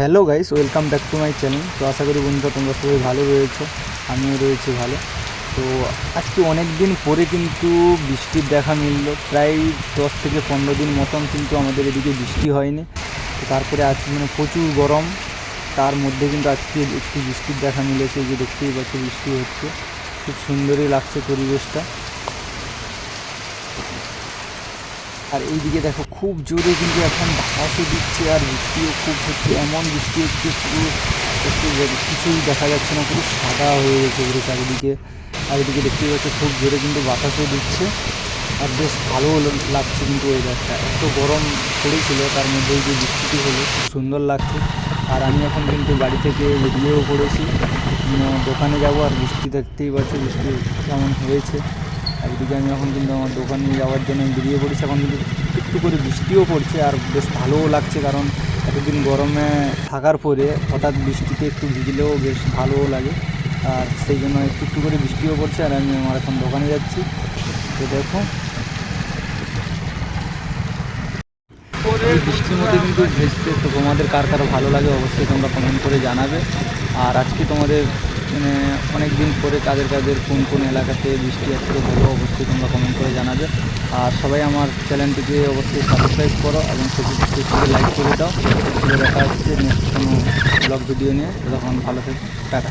Hello guys, welcome back to my channel. তো আশা করি বন্ধুরা তোমরা সবাই ভালো রয়েছো, আমিও রয়েছি ভালো। তো আজকে অনেক দিন পরে কিন্তু বৃষ্টির দেখা মিলল, প্রায় দশ থেকে পনেরো দিন মতন কিন্তু আমাদের এদিকে বৃষ্টি হয়নি। তো তারপরে আজকে মানে প্রচুর গরম, তার মধ্যে কিন্তু আজকে একটু বৃষ্টির দেখা মিলেছে যে দেখতেই পাচ্ছি বৃষ্টি হচ্ছে। খুব সুন্দরই লাগছে পরিবেশটা। আর এইদিকে দেখো, খুব জোরে কিন্তু এখন বাতাসও দিচ্ছে আর বৃষ্টিও খুব হচ্ছে। এমন বৃষ্টি হচ্ছে পুরো একটু কিছুই দেখা যাচ্ছে না, পুরো সাদা হয়ে গেছে পুরো চারিদিকে। আর এদিকে দেখতেই পাচ্ছ, খুব জোরে কিন্তু বাতাসও দিচ্ছে। আর বেশ ভালো লাগছে কিন্তু ওয়েদারটা এত গরম পড়েছিল, তার মধ্যে যে বৃষ্টিটি হলো, খুব সুন্দর লাগছে। আর আমি এখন কিন্তু বাড়ি থেকে বেরিয়েও পড়েছি। দোকানে যাব আর বৃষ্টি দেখতেই পাচ্ছি, বৃষ্টি কেমন হয়েছে। এদিকে আমি এখন কিন্তু আমার দোকানে যাওয়ার জন্য আমি বেরিয়ে পড়েছি। এখন কিন্তু একটু করে বৃষ্টিও পড়ছে আর বেশ ভালোও লাগছে কারণ এতদিন গরমে থাকার পরে হঠাৎ বৃষ্টিতে একটু ভিজলেও বেশ ভালোও লাগে। আর সেই জন্য একটু একটু করে বৃষ্টিও পড়ছে আর আমি আমার এখন দোকানে যাচ্ছি। তো দেখো। বৃষ্টির মধ্যে কিন্তু ভেজতে তো তোমাদের কার কারও ভালো লাগে অবশ্যই তোমরা কমেন্ট করে জানাবে। আর আজকে তোমাদের মানে অনেক দিন পরে কাদের কাদের কোন কোন এলাকাতে বৃষ্টি আসছে বলো অবশ্যই তোমরা কমেন্ট করে জানাবে। আর সবাই আমার চ্যানেলটিকে অবশ্যই সাবস্ক্রাইব করো এবং সেটি লাইক করে দাও। দেখা হচ্ছে নেক্সট কোনো ব্লগ ভিডিও নিয়ে। তখন ভালো থেকে। টাটা।